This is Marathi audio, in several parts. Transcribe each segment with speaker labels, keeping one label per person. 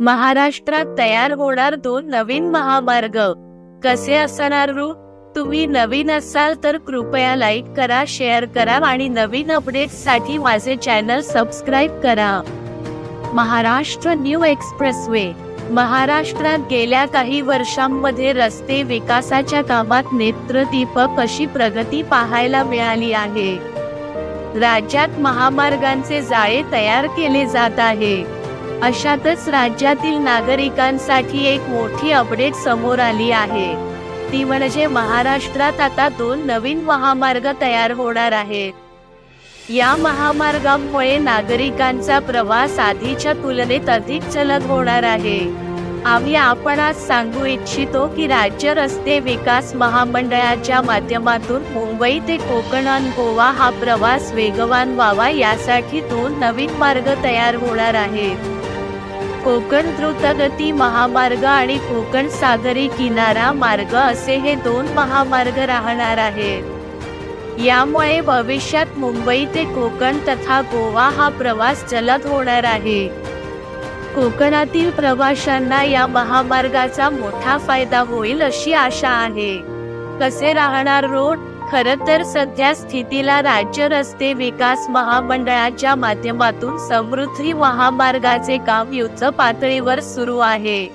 Speaker 1: महाराष्ट्रात तयार होणार दोन नवीन महामार्ग. कसे असणार रू? तुम्ही नवीन असाल तर कृपया लाईक करा शेअर करा आणि नवीन अपडेट्ससाठी माझे चॅनल सबस्क्राईब करा. महाराष्ट्र न्यू एक्सप्रेसवे महाराष्ट्रात गेल्या काही वर्षांमध्ये रस्ते विकासाच्या कामात नेत्रदीपक अशी प्रगती पाहायला मिळाली आहे? राज्यात महामार्गांचे जाळे तयार केले जात आहे. अशातच राज्यातील नागरिकांसाठी एक मोठी अपडेट समोर आली आहे. ती म्हणजे महाराष्ट्रात आता दोन नवीन महामार्ग तयार होणार आहेत. या महामार्गामुळे नागरिकांचा प्रवास आधीच्या तुलनेत अधिक जलद होणार आहे. आम्ही आपण आज सांगू इच्छितो की राज्य रस्ते विकास महामंडळाच्या माध्यमातून मुंबई ते कोकण आणि गोवा हा प्रवास वेगवान व्हावा यासाठी दोन नवीन मार्ग तयार होणार आहेत. कोकण द्रुतगती महामार्ग आणि कोकण सागरी किनारा मार्ग असे हे दोन महामार्ग राहणार आहेत. यामुळे भविष्यात मुंबई ते कोकण तथा गोवा हा प्रवास जलद होणार आहे. कोकणातील प्रवाशांना या महामार्गाचा मोठा फायदा होईल अशी आशा आहे. कसे राहणार रोड? खर तर सध्या स्थितीला राज्य रस्ते विकास महामंडळाच्या माध्यमातून समृद्धी महामार्गाचे काम युद्ध पातळीवर सुरू आहे.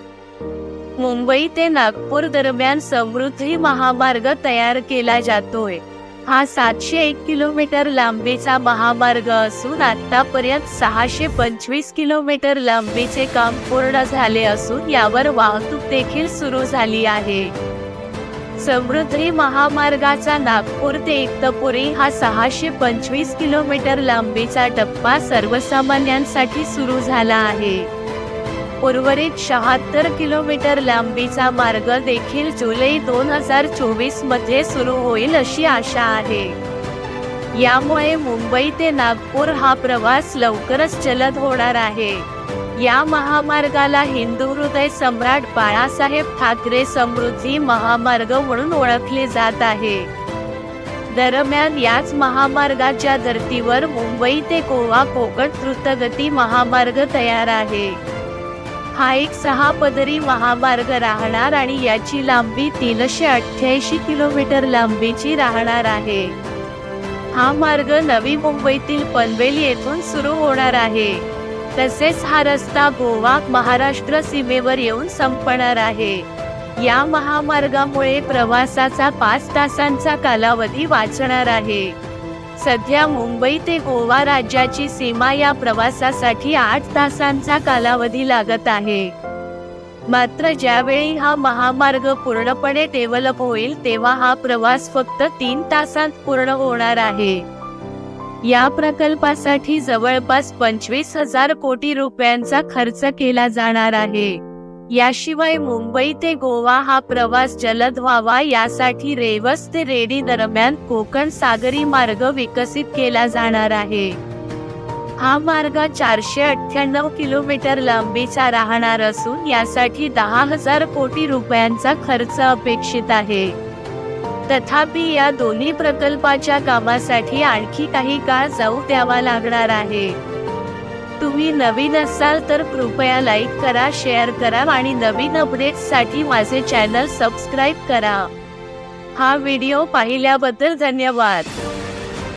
Speaker 1: मुंबई ते नागपूर दरम्यान समृद्धी महामार्ग तयार केला जातोय. हा सातशे एक किलोमीटर लांबीचा महामार्ग असून आतापर्यंत सहाशे पंचवीस किलोमीटर लांबीचे काम पूर्ण झाले असून यावर वाहतूक देखील सुरू झाली आहे. समृद्धी महामार्गाचा नागपूर ते इक्तपुरी हा सहाशे पंचवीस किलोमीटर लांबीचा टप्पा सर्वसामान्यांसाठी सुरू झाला आहे. उर्वरित शहात्तर किलोमीटर लांबीचा मार्ग देखील जुलै दोन हजार चोवीसमध्ये सुरू होईल अशी आशा आहे. यामुळे मुंबई ते नागपूर हा प्रवास लवकरच जलद होणार आहे. या महामार्गाला हिंदू हृदय सम्राट बाळासाहेब ठाकरे समृद्धी महामार्ग म्हणून ओळखले जात आहे. दरम्यान याच महामार्गाच्या धर्तीवर मुंबई ते गोवा कोकण द्रुतगती महामार्ग तयार आहे. हा एक सहा पदरी महामार्ग राहणार आणि याची लांबी तीनशे अठ्ठ्याऐंशी किलोमीटर लांबीची राहणार आहे. हा मार्ग नवी मुंबईतील पनवेल येथून सुरू होणार आहे. तसेच हा रस्ता गोवा महाराष्ट्र सीमेवर येऊन संपणार आहे. या महामार्गामुळे प्रवासाचा पाच तासांचा कालावधी वाचणार आहे. सध्या मुंबई ते गोवा राज्याची सीमा या प्रवासासाठी आठ तासांचा कालावधी लागत आहे. मात्र ज्यावेळी हा महामार्ग पूर्णपणे डेव्हलप होईल तेव्हा हा प्रवास फक्त तीन तासांत पूर्ण होणार आहे. या प्रकल्पासाठी जवळपास पंचवीस हजार कोटी रुपयांचा खर्च केला जाणार आहे. याशिवाय मुंबई ते गोवा हा प्रवास जलद व्हावा यासाठी रेवस ते रेडी दरम्यान कोकण सागरी मार्ग विकसित केला जाणार आहे. हा मार्ग चारशे अठ्ठ्याण्णव किलोमीटर लांबीचा राहणार असून यासाठी दहा हजार कोटी रुपयांचा खर्च अपेक्षित आहे. तथापि या दोन्ही प्रकल्पाच्या कामासाठी आणखी काही काळ जाऊ द्यावा लागणार आहे? तुम्ही नवीन असाल तर कृपया लाईक करा शेअर करा आणि नवीन अपडेट्ससाठी माझे चॅनल सबस्क्राईब करा. हा व्हिडिओ पाहिल्याबद्दल धन्यवाद.